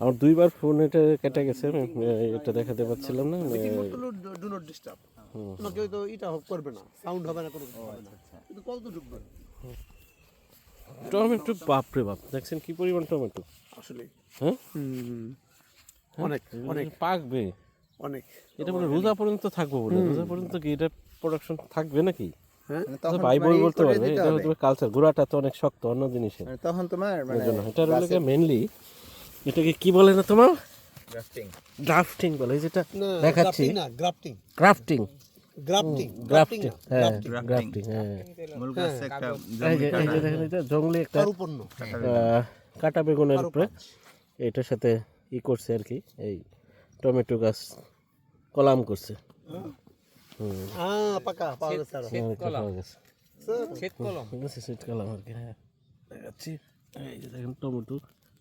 আমার দুইবার ফোন এটা কেটে গেছে আমি এটা দেখাতে পারছিলাম না ডু নট ডিস্টার্ব তোমাকে হয়তো এটা হোক করবে না সাউন্ড হবে না কোনো কিছু হবে না কিন্তু কল তো ঢুকবে টমেটো বাপরে বাপ দেখছেন কি পরিমাণ টমেটো? আসলে। হ্যাঁ? অনেক অনেক। পাকবে। অনেক। এটা মানে রোজা পর্যন্ত থাকব বলে রোজা পর্যন্ত কি এটা প্রোডাকশন থাকবে নাকি? হ্যাঁ ভাই বই বলতে পারবে এটা হচ্ছে কালচার গুড়াটা তো অনেক শক্ত অন্য জিনিসের। তখন তোমার মানে এটা হলো মেনলি এটাকে কি বলে না তোমার? গ্রাফটিং ড্রাফটিং বলে যেটা দেখাচ্ছি। না গ্রাফটিং গ্রাফটিং গ্রাফটিং হ্যাঁ গ্রাফটিং হ্যাঁ। একটা জঙ্গলি কাটা। বেগুনের উপরে। এটার সাথে ই করছে আর কি এই টমেটো গাছ কলাম করছে। হ্যাঁ পাকা পাওয়া গেছে আরও। হ্যাঁ, এটা পাওয়া গেছে। শীত কলম। ঠিক আছে আর কি হ্যাঁ। দেখাচ্ছি। এই যে দেখেন টমেটো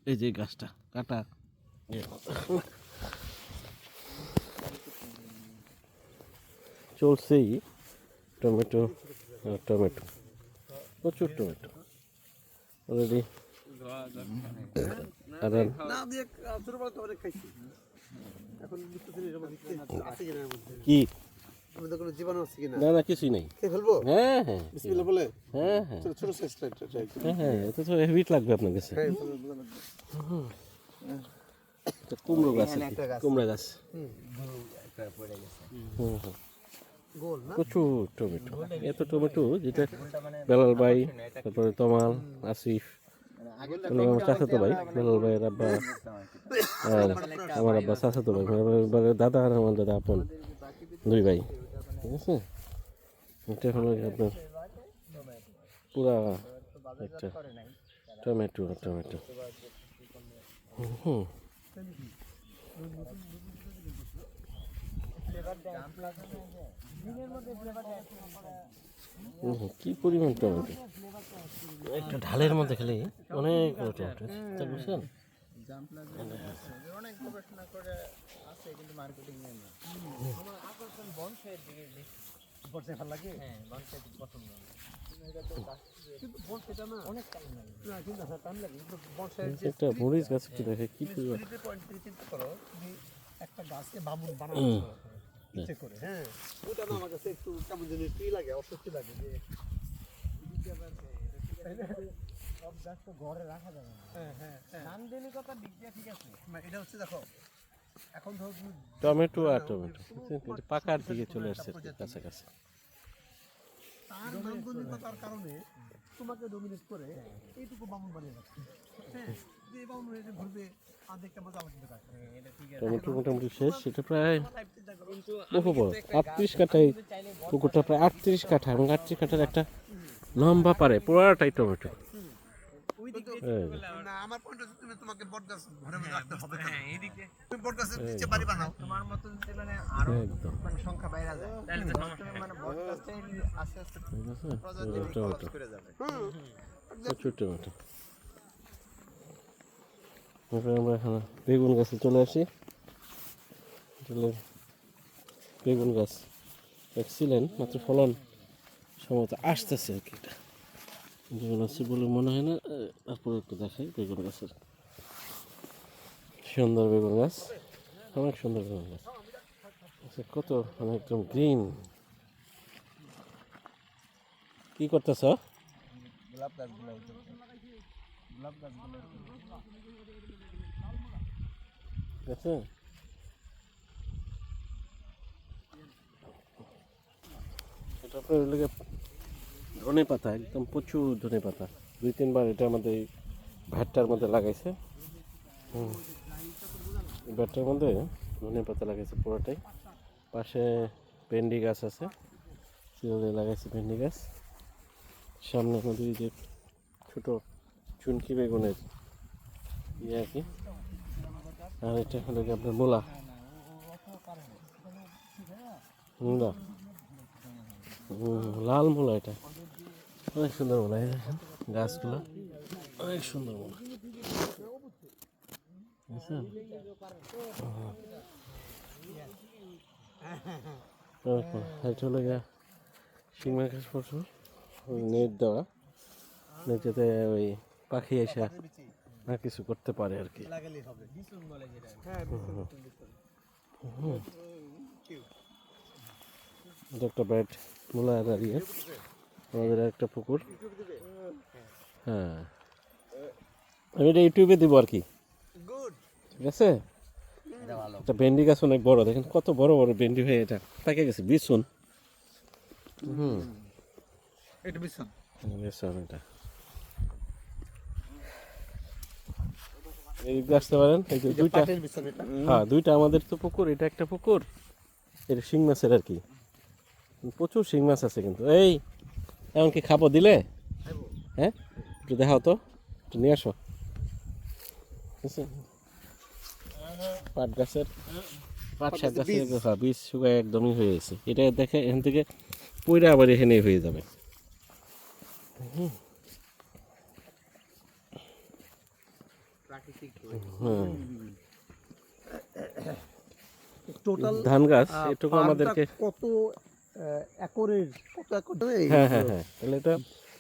এই যে গাছটা কাটা। চলছেই টমেটো টমেটো। প্রচুর টমেটো। অলরেডি কি? কিনা জীবাণু আছে কিনা? না না কিছুই নেই। খেয়ে ফেলব? হ্যাঁ হ্যাঁ। বিসমিল্লাহ বলে? হ্যাঁ হ্যাঁ। ছোট সাইজ হ্যাঁ হ্যাঁ এটা তো হেভিট লাগবে আপনার কাছে। হ্যাঁ এটা কুমড়ো গাছ কুমড়া গাছ। হুম, হুম। গোল প্রচুর টমেটো। এত টমেটো যেটা বেলাল ভাই তারপরে তমাল আসিফ আমার চাচাতো ভাই বেলাল ভাইয়ের আব্বা আর আমার আব্বা চাচাতো ভাই দাদা আর আমার দাদা আপন দুই ভাই। ঠিক আছে এটা হলো আপনার পুরা একটা টমেটো টমেটো হুম হুম, কি পরিমাণ টমেটো একটা ঢালের মধ্যে খেলে অনেক টমেটো বুঝছেন? অনেক গবেষণা করে আছে কিন্তু মার্কেটিং না আমার আকর্ষণ বনসাইয়ের দিকে বেশি বসে ভালো লাগে হ্যাঁ বনসাই পছন্দ একটা মরিচ গাছ একটু দেখে? কি করো? একটা গাছকে বামুন বানানো ইচ্ছে করে হ্যাঁ ওটা না আমার কাছে একটু কেমন কি লাগে অস্বস্তি লাগে যে সব গাছ তো ঘরে রাখা যাবে না হ্যাঁ। হ্যাঁ হ্যাঁ নান্দনিকতার দিক দিয়ে ঠিক আছে। না, এটা হচ্ছে দেখো টমেটো আর টমেটো? পাকার দিকে চলে আসছে আর কি কাছাকাছি। তার নান্দনিকতার কারণে তোমাকে ডমিনেট করে এইটুকু বামুন বানিয়ে রাখছে হ্যাঁ যে এই বামুন ঘুরবে আর মজা আমার কিন্তু কাছে আছে। টমেটো মোটামুটি শেষ এটা প্রায় চিন্তা বহু বড় আটত্রিশ কাঠায় পুকুরটা প্রায় আটত্রিশ কাঠা এবং আটত্রিশ কাঠার একটা লম্বা পারে পুরাটাই টমেটো ওই দিক দিয়ে এই যে। না আমার পয়েন্ট হচ্ছে তুমি তোমাকে বট গাছ ঘরে রাখতে হবে হ্যাঁ এই দিক তুমি বট গাছের নিচে বাড়ি বানাও। তোমার মতো যদি মানে আরও মানে সংখ্যা বাইরে যায় তাহলে তো সমস্যা মানে বনগাছটাই আস্তে আস্তে ঠিক আছে। এই যে টমেটো করে যাবে। প্রচুর টমেটো তারপরে আমরা এখানে বেগুন গাছে চলে আসি। বেগুন গাছ দেখছিলেন মাত্র ফলন সম্ভবত আসতেছে আর কি এটা। বেগুন আছে বলে মনে হয় না তারপরে একটু দেখাই বেগুন গাছের। সুন্দর বেগুন গাছ অনেক সুন্দর বেগুন গাছ। আচ্ছা, কত মানে একদম গ্রিন কি করতেছ? গোলাপ গাছগুলো গোলাপ গাছগুলো ঠিক আছে এটা আপনার ধনে পাতা, একদম প্রচুর ধনে পাতা। দুই, তিনবার এটা আমাদের এই ভ্যাটটার মধ্যে লাগাইছে। ভ্যাটটার মধ্যে ধনে পাতা লাগাইছে পুরোটাই। পাশে ভেন্ডি গাছ আছে। সেগুলো লাগাইছে ভেন্ডি গাছ। সামনে আমাদের যে ছোটো চুনকি বেগুনের ইয়ে আর কি। আর এটা হলো কি আপনার মূলা। মূলা। লাল মূলা এটা। অনেক সুন্দর মূলা এই দেখেন গাছগুলো। অনেক সুন্দর মূলা। এটা হলো গিয়া শিঙমা গাছ পড়ছো। নেট দেওয়া। নেট যাতে ওই পাখি এসে না কিছু করতে পারে আর কি। হ্যাঁ একটা ব্যাট মূলা দাঁড়িয়ে আমাদের একটা পুকুর। হ্যাঁ। আমি এটা ইউটিউবে দিব আর কি. ঠিক আছে? এটা ভেন্ডি গাছ অনেক বড় দেখেন কত বড় বড় ভেন্ডি হয়ে এটা। পেকে গেছে বিছুন। হুম। এটা। বিছুন। এটা। এই আসতে পারেন এই যে দুইটা। হ্যাঁ দুইটা আমাদের তো পুকুর এটা একটা পুকুর। এটা শিং মাছের আর কি। প্রচুর শিং মাছ আছে কিন্তু। এই এমন কি খাব দিলে? হ্যাঁ? একটু দেখাও তো একটু নিয়ে আসো। পাট গাছের পাট শাক গাছের বীজ। শুকায় একদমই হয়ে গেছে। এটা দেখে এখান থেকে পইরা আবার এখানে হয়ে যাবে। টোটাল ধান গাছ এটুকু আমাদেরকে কত একরের কত একর? হ্যাঁ হ্যাঁ হ্যাঁ। তাহলে এটা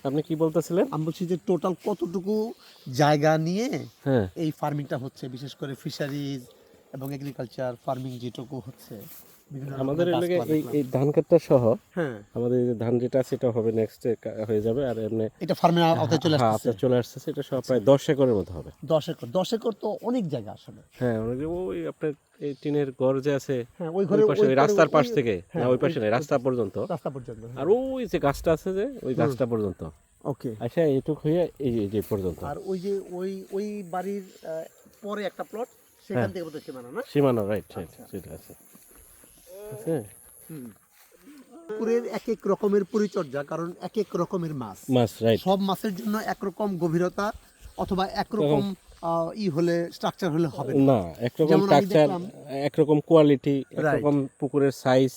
আপনি কি বলতেছিলেন? আমি বলছি যে টোটাল কতটুকু জায়গা নিয়ে হ্যাঁ। এই ফার্মিংটা হচ্ছে? বিশেষ করে ফিশারিজ এবং এগ্রিকালচার ফার্মিং যেটুকু হচ্ছে। আমাদের এলাকায় এই এই ধান কাটটা সহ হ্যাঁ। আমাদের যে ধান যেটা হবে নেক্সট হয়ে যাবে আর এমনি এটা ফার্মের আওতায় চলে হ্যাঁ, আসছে আপনার চলে আসছে এটা সব প্রায় দশ একরের মতো হবে। দশ একর। দশ একর তো অনেক জায়গা আসলে। হ্যাঁ অনেক ওই আপনার এই টিনের ঘর যে আছে হ্যাঁ ওই ওই ঘরে পাশে ওই রাস্তার পাশ থেকে। হ্যাঁ, না ওই পাশে নেই রাস্তা পর্যন্ত। রাস্তা পর্যন্ত আর ওই যে গাছটা আছে যে ওই গাছটা পর্যন্ত। ওকে। আচ্ছা এইটুক হয়ে এই যে- পর্যন্ত। আর ওই যে ওই ওই বাড়ির পরে একটা প্লট সেখান থেকে সীমানা না? সীমানা রাইট রাইট আচ্ছা। সেটা আছে। আছে? পুকুরের এক এক রকমের পরিচর্যা কারণ এক এক রকমের মাছ। মাছ রাইট সব মাছের জন্য একরকম গভীরতা অথবা একরকম ই হলে স্ট্রাকচার হলে হবে না। একরকম স্ট্রাকচার একরকম কোয়ালিটি একরকম পুকুরের সাইজ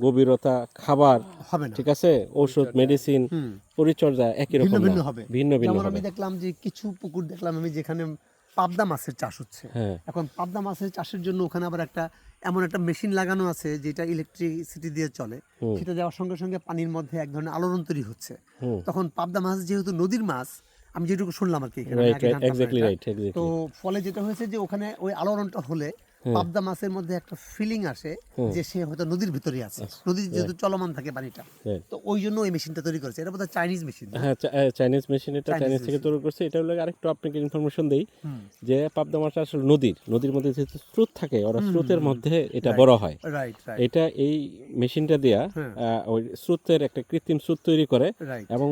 গভীরতা খাবার হবে ঠিক আছে? ঔষধ মেডিসিন। পরিচর্যা একই রকম ভিন্ন না। হবে। ভিন্ন ভিন্ন হবে আমি দেখলাম যে কিছু পুকুর দেখলাম আমি যেখানে পাবদা মাছের চাষ হচ্ছে। হ্যাঁ। এখন পাবদা মাছের চাষের জন্য ওখানে আবার একটা এমন একটা মেশিন লাগানো আছে যেটা ইলেকট্রিসিটি দিয়ে চলে। সেটা যাওয়ার সঙ্গে সঙ্গে পানির মধ্যে এক ধরনের আলোড়ন তৈরি হচ্ছে। তখন পাবদা মাছ যেহেতু নদীর মাছ আমি যেটুকু শুনলাম আর কি তো ফলে যেটা হয়েছে যে ওখানে ওই আলোড়নটা হলে পাবদা মাছের মধ্যে একটা ফিলিং আসে যে সে হয়তো নদীর ভিতরে আছে। নদীর যেহেতু চলমান থাকে পানিটা তো ওই জন্য ওই মেশিনটা তৈরি করেছে। এটা বোধহয় চাইনিজ মেশিন হ্যাঁ চাইনিজ মেশিন এটা চাইনিজ থেকে তৈরি করছে। এটা হলো আরেকটু আপনাকে ইনফরমেশন দেই যে পাবদা মাছটা আসলে নদীর। নদীর মধ্যে যেহেতু স্রোত থাকে ওরা স্রোতের মধ্যে এটা বড় হয়। রাইট রাইট এটা এই মেশিনটা দিয়া। ওই স্রোতের একটা কৃত্রিম স্রোত তৈরি করে এবং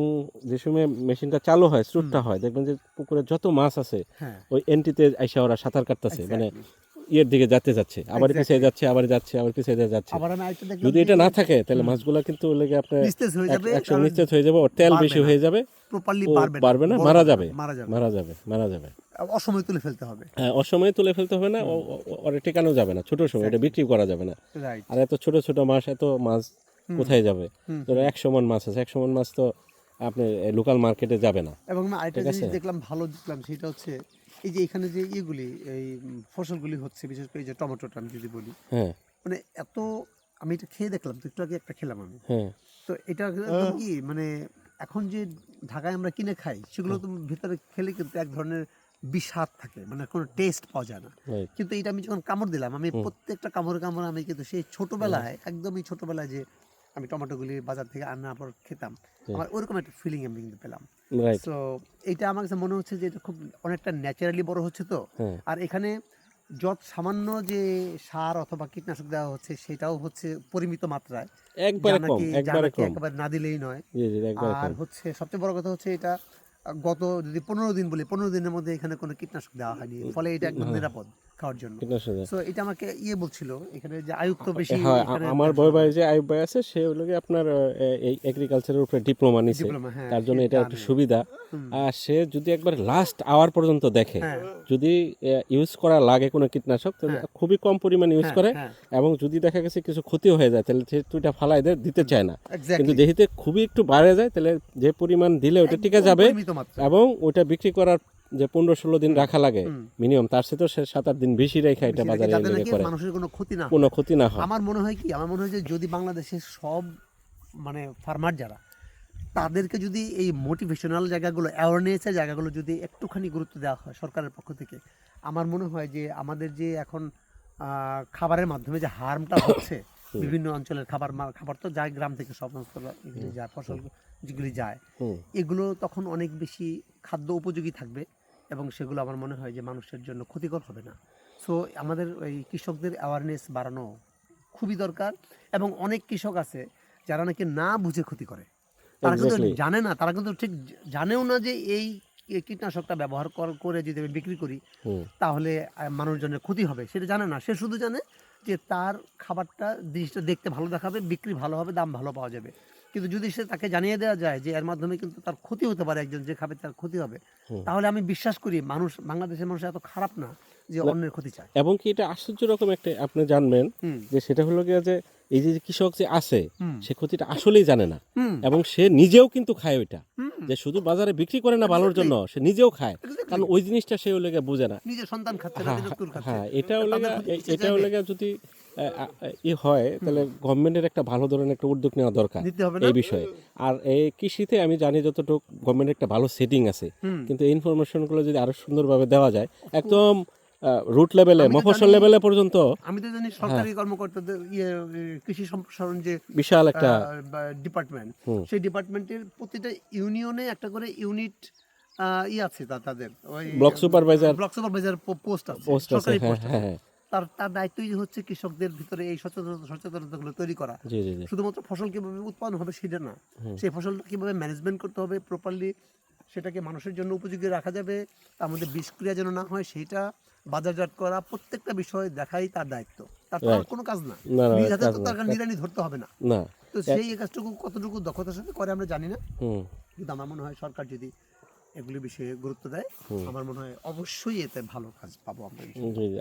যে সময় মেশিনটা চালু হয় স্রোতটা হয় দেখবেন যে পুকুরে যত মাছ আছে হ্যাঁ। ওই এন্টিতে আইসা ওরা সাঁতার কাটতেছে। মানে ইয়ের দিকে যাতে যাচ্ছে। আবার পিছিয়ে যাচ্ছে আবার যাচ্ছে আবার পিছিয়ে যাচ্ছে। যদি এটা না থাকে তাহলে মাছগুলা কিন্তু লেগে আপনার হয়ে নিশ্চিত হয়ে যাবে ওর তেল বেশি হয়ে যাবে পারবে না মারা যাবে মারা যাবে। মারা যাবে অসময় তুলে ফেলতে হবে। হ্যাঁ অসময়ে তুলে ফেলতে হবে না ওরে টেকানো যাবে না ছোট সময় এটা বিক্রি করা যাবে না। আর এত ছোট ছোট মাছ এত মাছ কোথায় যাবে? ধরো একশো মন মাছ আছে একশো মন মাছ তো আপনি লোকাল মার্কেটে যাবে না। এবং আমি আরেকটা জিনিস দেখলাম ভালো দেখলাম সেটা হচ্ছে এই যে এখানে যে ইয়েগুলি এই ফসলগুলি হচ্ছে বিশেষ করে এই যে টমেটোটা আমি যদি বলি হ্যাঁ। মানে এত আমি এটা খেয়ে দেখলাম তো একটু আগে একটা খেলাম আমি। হ্যাঁ। তো এটা কি মানে এখন যে ঢাকায় আমরা কিনে খাই সেগুলো তো ভিতরে খেলে কিন্তু এক ধরনের বিষাদ থাকে মানে কোনো টেস্ট পাওয়া যায় না। কিন্তু এটা আমি যখন কামড় দিলাম আমি প্রত্যেকটা কামড়ে কামড়ে আমি কিন্তু সেই ছোটবেলায় একদমই ছোটবেলায় যে আমি টমেটোগুলি বাজার থেকে আনার পর খেতাম। আমার ওরকম একটা ফিলিং আমি কিন্তু পেলাম। তো এটা আমার কাছে মনে হচ্ছে যে এটা খুব অনেকটা ন্যাচারালি বড় হচ্ছে তো। আর এখানে যত সামান্য যে সার অথবা কীটনাশক দেওয়া হচ্ছে সেটাও হচ্ছে পরিমিত মাত্রায়। একবারে কম নাকি- যা একবারে কম। একেবারে না দিলেই নয়। আর হচ্ছে সবচেয়ে বড় কথা হচ্ছে এটা গত যদি পনেরো দিন বলি পনেরো দিনের মধ্যে এখানে কোনো কীটনাশক দেওয়া হয়নি। ফলে এটা একদম নিরাপদ। খাওয়ার জন্য। তো এটা আমাকে ইয়ে বলছিল এখানে যে আয়ুক্ত বেশি হ্যাঁ আমার বড় ভাই যে আয়ুব ভাই আছে সে হলো আপনার এই এগ্রিকালচারের উপরে ডিপ্লোমা নিছে। হ্যাঁ তার জন্য এটা একটু। সুবিধা। আর সে যদি একবার লাস্ট আওয়ার পর্যন্ত দেখে হ্যাঁ। যদি ইউজ করা লাগে কোনো কীটনাশক খুবই কম পরিমাণে ইউজ করে। এবং যদি দেখা গেছে কিছু ক্ষতি হয়ে যায় তাহলে সে দুইটা ফালাই দেয় দিতে চায় না। কিন্তু যেহেতু খুবই একটু বাড়ে যায় তাহলে যে পরিমাণ দিলে ওটা টিকে যাবে এবং ওটা বিক্রি করার যে পনেরো ষোলো দিন রাখা লাগে মিনিমাম তার সাথে সে সাত আট দিন বেশি রেখে এটা বাজারে এনে করে। মানুষের কোনো ক্ষতি না কোনো ক্ষতি না হয়। আমার মনে হয় কি আমার মনে হয় যে যদি বাংলাদেশের সব মানে ফার্মার যারা তাদেরকে যদি এই মোটিভেশনাল জায়গাগুলো অ্যাওয়ারনেসের জায়গাগুলো যদি একটুখানি গুরুত্ব দেওয়া হয় সরকারের পক্ষ থেকে আমার মনে হয় যে আমাদের যে এখন আহ, খাবারের মাধ্যমে যে হার্মটা হচ্ছে বিভিন্ন অঞ্চলের খাবার খাবার তো যায় গ্রাম থেকে সমস্ত এগুলি যায় ফসল যেগুলি যায় এগুলো তখন অনেক বেশি খাদ্য উপযোগী থাকবে। এবং সেগুলো আমার মনে হয় যে মানুষের জন্য ক্ষতিকর হবে না। সো আমাদের ওই কৃষকদের অ্যাওয়ারনেস বাড়ানো খুবই দরকার এবং অনেক কৃষক আছে যারা নাকি না বুঝে ক্ষতি করে। তারা কিন্তু জানে না তারা কিন্তু ঠিক জানেও না যে এই কীটনাশকটা ব্যবহার কর- করে যদি আমি বিক্রি করি তাহলে মানুষজনের ক্ষতি হবে। সেটা জানে না সে শুধু জানে যে তার খাবারটা জিনিসটা দেখতে ভালো দেখাবে বিক্রি ভালো হবে দাম ভালো পাওয়া যাবে। কিন্তু যদি সে তাকে জানিয়ে দেওয়া যায় যে এর মাধ্যমে কিন্তু তার ক্ষতি হতে পারে একজন যে খাবে তার ক্ষতি হবে তাহলে আমি বিশ্বাস করি মানুষ বাংলাদেশের মানুষ এত খারাপ না যে অন্যের ক্ষতি চায়। এবং কি এটা আশ্চর্য রকম একটা আপনি জানবেন যে সেটা হলো গিয়ে যে এই যে কৃষক যে আছে সে ক্ষতিটা আসলেই জানে না। এবং সে নিজেও কিন্তু খায় ওইটা। যে শুধু বাজারে বিক্রি করে না ভালোর জন্য সে নিজেও খায়। কারণ ওই জিনিসটা সে ওই লেগে বোঝে না। নিজের সন্তান খাচ্ছে না হ্যাঁ হ্যাঁ এটা হলে তাদের এটা হলে যদি আহ, আহ, ই হয় তাহলে গভর্নমেন্টের একটা ভালো ধরনের একটা উদ্যোগ নেওয়া দরকার এই বিষয়ে। আর এই কৃষিতে আমি জানি যতটুকু গভর্নমেন্টের একটা ভালো সেটিং আছে কিন্তু এই ইনফরমেশনগুলো যদি আরও সুন্দরভাবে দেওয়া যায় একদম রুট লেভেলে জানি- লেভেলে পর্যন্ত আমি তো জানি সরকারি কর্মকর্তাদের ইয়ে কৃষি সম্প্রসারণ যে বিশাল একটা ডিপার্টমেন্ট। সেই ডিপার্টমেন্টের প্রতিটা ইউনিয়নে একটা করে ইউনিট ই আছে তাদের ওই block supervisor block supervisor post আছে সরকারি হ্যাঁ পোস্ট হ্যাঁ হ্যাঁ। তার তার দায়িত্বই হচ্ছে কৃষকদের ভিতরে এই সচেতনতাগুলো তৈরি করা। শুধুমাত্র ফসল কীভাবে উৎপাদন হবে সেটা না। সেই কীভাবে ম্যানেজমেন্ট করতে হবে প্রপারলি সেটাকে মানুষের জন্য উপযোগী রাখা যাবে তার মধ্যে বিষক্রিয়া যেন না হয় সেটা বাজারজাত করা প্রত্যেকটা বিষয় দেখাই তার দায়িত্ব। তার. কোনো কাজ না। না, না, নিজ হাতে তো তার নিরানি ধরতে হবে না। না। তো সেই কাজটুকু কতটুকু দক্ষতার সাথে করে আমরা জানি না। কিন্তু আমার মনে হয় সরকার যদি এগুলি বিষয়ে গুরুত্ব দেয়। আমার মনে হয় অবশ্যই এতে ভালো কাজ পাবো আমরা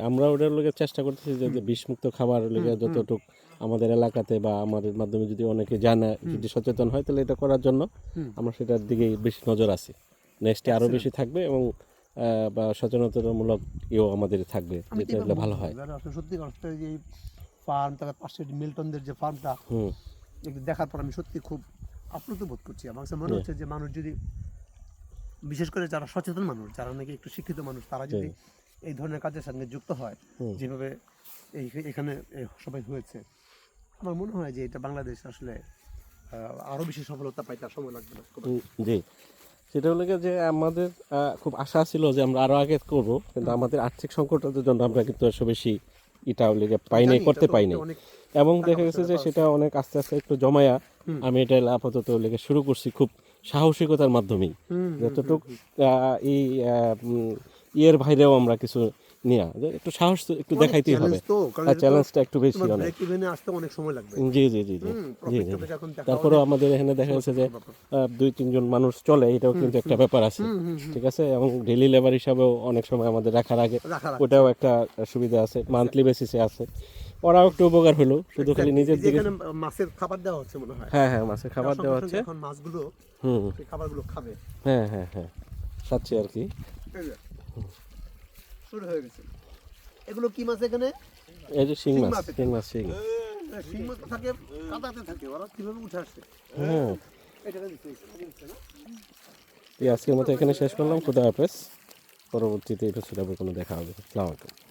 আমরা ওটার লোকের চেষ্টা করতেছি যে বিষমুক্ত খাবার লেগে যতটুক আমাদের এলাকাতে বা আমাদের মাধ্যমে যদি অনেকে জানে যদি সচেতন হয় তাহলে এটা করার জন্য আমরা সেটার দিকে বেশি নজর আছি। নেক্সটে আরও বেশি থাকবে এবং বা সচেতনতামূলক ইয়েও আমাদের থাকবে যেটা হলে ভালো হয়। সত্যি অর্থে যে ফার্ম তারপর পাশে মিল্টনদের যে ফার্মটা দেখার পর আমি সত্যি খুব আপ্লুত বোধ করছি। আমার কাছে মনে হচ্ছে যে মানুষ যদি বিশেষ করে যারা সচেতন মানুষ যারা নাকি একটু শিক্ষিত মানুষ তারা যদি এই ধরনের কাজের সঙ্গে যুক্ত হয় যেভাবে এই এখানে সবাই হয়েছে আমার মনে হয় যে এটা বাংলাদেশ আসলে আহ, আরও বেশি সফলতা পাইতে সময় লাগবে না জি। সেটা হলো যে আমাদের খুব আশা ছিল যে আমরা আরও আগে করব কিন্তু আমাদের আর্থিক সংকটের জন্য আমরা কিন্তু এসব বেশি এটা লেগে পাই নাই করতে এটা তো পাই নাই এবং দেখা গেছে যে সেটা অনেক আস্তে আস্তে একটু জমায়া আমি এটা আপাতত লেগে শুরু করছি খুব সাহসিকতার মাধ্যমেই। যতটুক এই ইয়ের বাইরেও আমরা কিছু নিয়া। একটু সাহস একটু দেখাইতেই হবে। চ্যালেঞ্জটা একটু বেশি অনেক আসতে অনেক সময় লাগবে। জি জি জি জি। জি জি তারপরেও আমাদের এখানে দেখা যাচ্ছে যে দুই তিনজন মানুষ চলে এটাও কিন্তু একটা ব্যাপার আছে। ঠিক আছে? এবং ডেলি লেবার হিসাবেও অনেক সময় আমাদের রাখার আগে। ওটাও একটা সুবিধা আছে। মান্থলি বেসিসে আছে। ওরাও একটু উপকার হলো শুধু খালি নিজের দিকে মাছের খাবার দেওয়া হচ্ছে মনে হয়। হ্যাঁ হ্যাঁ মাছের খাবার দেওয়া হচ্ছে। এখন মাছগুলো হুম। খাবারগুলো খাবে। হ্যাঁ হ্যাঁ হ্যাঁ খাচ্ছি আর কি। শুরু হয়ে গেছে। এগুলো কি মাছ এখানে? এই যে শিং মাছ শিং মাছ শিং। শিং মাছ থাকে কাদাতে থাকে ওরা কীভাবে উঠে আসছে হ্যাঁ। আজকের মতো এখানে শেষ করলাম খুদা হাফেজ। পরবর্তীতে এটা ছিল কোনো দেখা হবে। আসসালামু আলাইকুম।